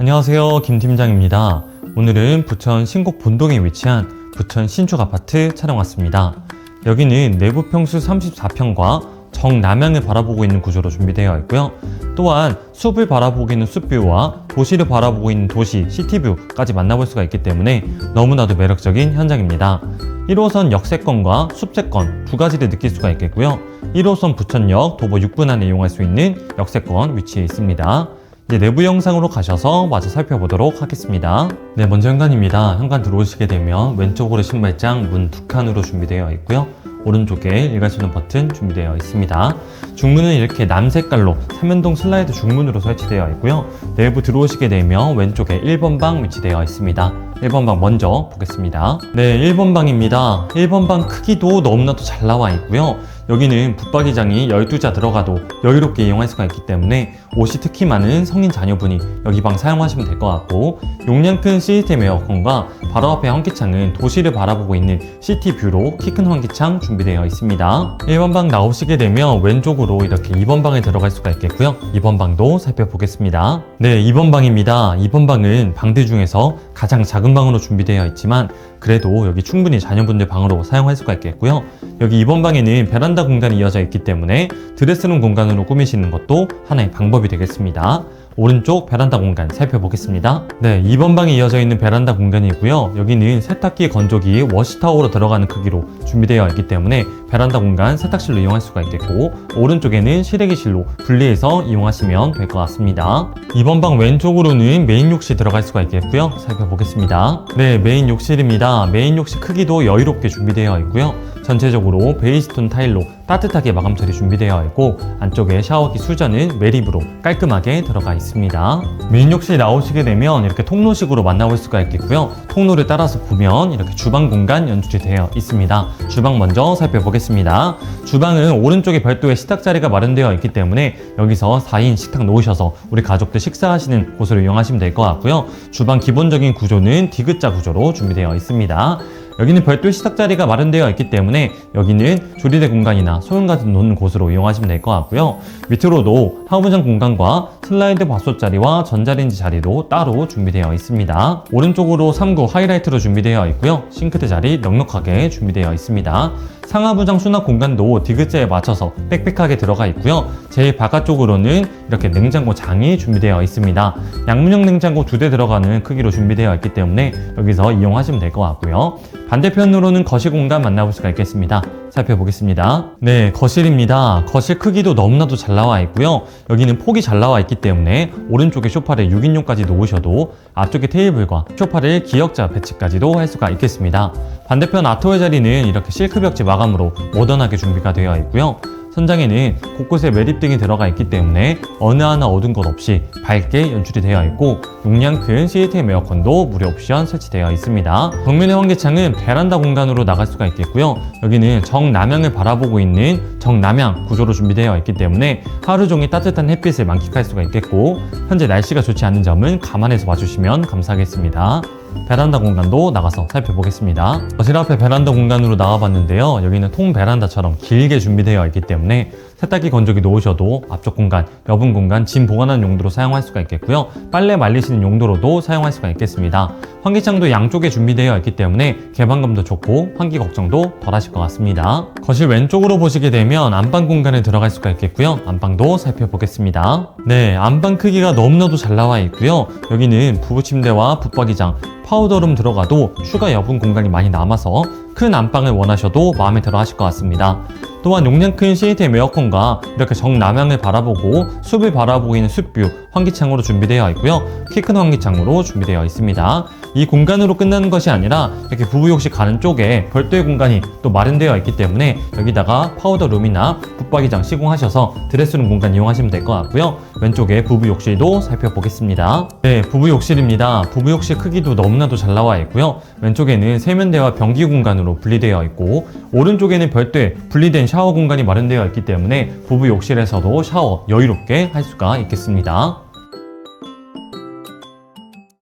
안녕하세요. 김 팀장입니다. 오늘은 부천 신곡 본동에 위치한 부천 신축 아파트 촬영 왔습니다. 여기는 내부 평수 34평과 정남향을 바라보고 있는 구조로 준비되어 있고요. 또한 숲을 바라보고 있는 숲뷰와 도시를 바라보고 있는 도시 시티뷰까지 만나볼 수가 있기 때문에 너무나도 매력적인 현장입니다. 1호선 역세권과 숲세권 두 가지를 느낄 수가 있겠고요. 1호선 부천역 도보 6분 안에 이용할 수 있는 역세권 위치해 있습니다. 이제 내부 영상으로 가셔서 마저 살펴보도록 하겠습니다. 네, 먼저 현관입니다. 현관 들어오시게 되면 왼쪽으로 신발장 문 두 칸으로 준비되어 있고요. 오른쪽에 일괄 수는 버튼 준비되어 있습니다. 중문은 이렇게 남색깔로 삼연동 슬라이드 중문으로 설치되어 있고요. 내부 들어오시게 되면 왼쪽에 1번 방 위치되어 있습니다. 1번 방 먼저 보겠습니다. 네, 1번 방입니다. 1번 방 크기도 너무나도 잘 나와 있고요. 여기는 붙박이장이 12자 들어가도 여유롭게 이용할 수가 있기 때문에 옷이 특히 많은 성인 자녀분이 여기 방 사용하시면 될 것 같고 용량 큰 시스템 에어컨과 바로 앞에 환기창은 도시를 바라보고 있는 시티뷰로 키 큰 환기창 준비되어 있습니다. 1번 방 나오시게 되면 왼쪽으로 이렇게 2번 방에 들어갈 수가 있겠고요. 2번 방도 살펴보겠습니다. 네, 2번 방입니다. 2번 방은 방들 중에서 가장 작은 방으로 준비되어 있지만 그래도 여기 충분히 자녀분들 방으로 사용할 수가 있겠고요. 여기 2번 방에는 베란다 공간이 이어져 있기 때문에 드레스룸 공간으로 꾸미시는 것도 하나의 방법이 되겠습니다. 오른쪽 베란다 공간 살펴보겠습니다. 네, 2번 방에 이어져 있는 베란다 공간이고요. 여기는 세탁기, 건조기, 워시타워로 들어가는 크기로 준비되어 있기 때문에 베란다 공간 세탁실로 이용할 수가 있겠고 오른쪽에는 실외기실로 분리해서 이용하시면 될 것 같습니다. 2번 방 왼쪽으로는 메인 욕실 들어갈 수가 있겠고요. 살펴보겠습니다. 네, 메인 욕실입니다. 메인 욕실 크기도 여유롭게 준비되어 있고요. 전체적으로 베이스톤 타일로 따뜻하게 마감 처리 준비되어 있고 안쪽에 샤워기 수전은 매립으로 깔끔하게 들어가 있습니다. 메인 욕실 나오시게 되면 이렇게 통로식으로 만나볼 수가 있겠고요. 통로를 따라서 보면 이렇게 주방 공간 연출이 되어 있습니다. 주방 먼저 살펴보겠습니다. 주방은 오른쪽에 별도의 식탁 자리가 마련되어 있기 때문에 여기서 4인 식탁 놓으셔서 우리 가족들 식사하시는 곳으로 이용하시면 될 것 같고요. 주방 기본적인 구조는 디귿자 구조로 준비되어 있습니다. 여기는 별도 식탁 자리가 마련되어 있기 때문에 여기는 조리대 공간이나 소형 같은 놓는 곳으로 이용하시면 될 것 같고요. 밑으로도 하부장 공간과 슬라이드 밥솥 자리와 전자레인지 자리도 따로 준비되어 있습니다. 오른쪽으로 3구 하이라이트로 준비되어 있고요. 싱크대 자리 넉넉하게 준비되어 있습니다. 상하부장 수납 공간도 디귿자에 맞춰서 빽빽하게 들어가 있고요. 제일 바깥쪽으로는 이렇게 냉장고 장이 준비되어 있습니다. 양문형 냉장고 두 대 들어가는 크기로 준비되어 있기 때문에 여기서 이용하시면 될 것 같고요. 반대편으로는 거실 공간 만나볼 수가 있겠습니다. 살펴보겠습니다. 네, 거실입니다. 거실 크기도 너무나도 잘 나와 있고요. 여기는 폭이 잘 나와 있기 때문에 오른쪽에 소파를 6인용까지 놓으셔도 앞쪽에 테이블과 소파를 기역자 배치까지도 할 수가 있겠습니다. 반대편 아트월 자리는 이렇게 실크 벽지 마감으로 모던하게 준비가 되어 있고요. 선장에는 곳곳에 매립등이 들어가 있기 때문에 어느 하나 얻은 것 없이 밝게 연출이 되어 있고 용량 큰 시스템 에어컨도 무료 옵션 설치되어 있습니다. 벽면의 환기창은 베란다 공간으로 나갈 수가 있겠고요. 여기는 정남향을 바라보고 있는 정남향 구조로 준비되어 있기 때문에 하루 종일 따뜻한 햇빛을 만끽할 수가 있겠고 현재 날씨가 좋지 않은 점은 감안해서 봐주시면 감사하겠습니다. 베란다 공간도 나가서 살펴보겠습니다. 거실 앞에 베란다 공간으로 나와봤는데요. 여기는 통 베란다처럼 길게 준비되어 있기 때문에 세탁기 건조기 놓으셔도 앞쪽 공간, 여분 공간, 짐 보관하는 용도로 사용할 수가 있겠고요. 빨래 말리시는 용도로도 사용할 수가 있겠습니다. 환기창도 양쪽에 준비되어 있기 때문에 개방감도 좋고 환기 걱정도 덜 하실 것 같습니다. 거실 왼쪽으로 보시게 되면 안방 공간에 들어갈 수가 있겠고요. 안방도 살펴보겠습니다. 네, 안방 크기가 너무나도 잘 나와 있고요. 여기는 부부 침대와 붙박이장, 파우더룸 들어가도 추가 여분 공간이 많이 남아서 큰 안방을 원하셔도 마음에 들어 하실 것 같습니다. 또한 용량 큰 시스템 에어컨과 이렇게 정남향을 바라보고 숲을 바라보고 있는 숲뷰 환기창으로 준비되어 있고요. 키 큰 환기창으로 준비되어 있습니다. 이 공간으로 끝나는 것이 아니라 이렇게 부부 욕실 가는 쪽에 별도의 공간이 또 마련되어 있기 때문에 여기다가 파우더룸이나 붙박이장 시공하셔서 드레스룸 공간 이용하시면 될 것 같고요. 왼쪽에 부부 욕실도 살펴보겠습니다. 네, 부부 욕실입니다. 부부 욕실 크기도 너무나도 잘 나와 있고요. 왼쪽에는 세면대와 변기 공간으로 분리되어 있고 오른쪽에는 별도의 분리된 샤워 공간이 마련되어 있기 때문에 부부 욕실에서도 샤워 여유롭게 할 수가 있겠습니다.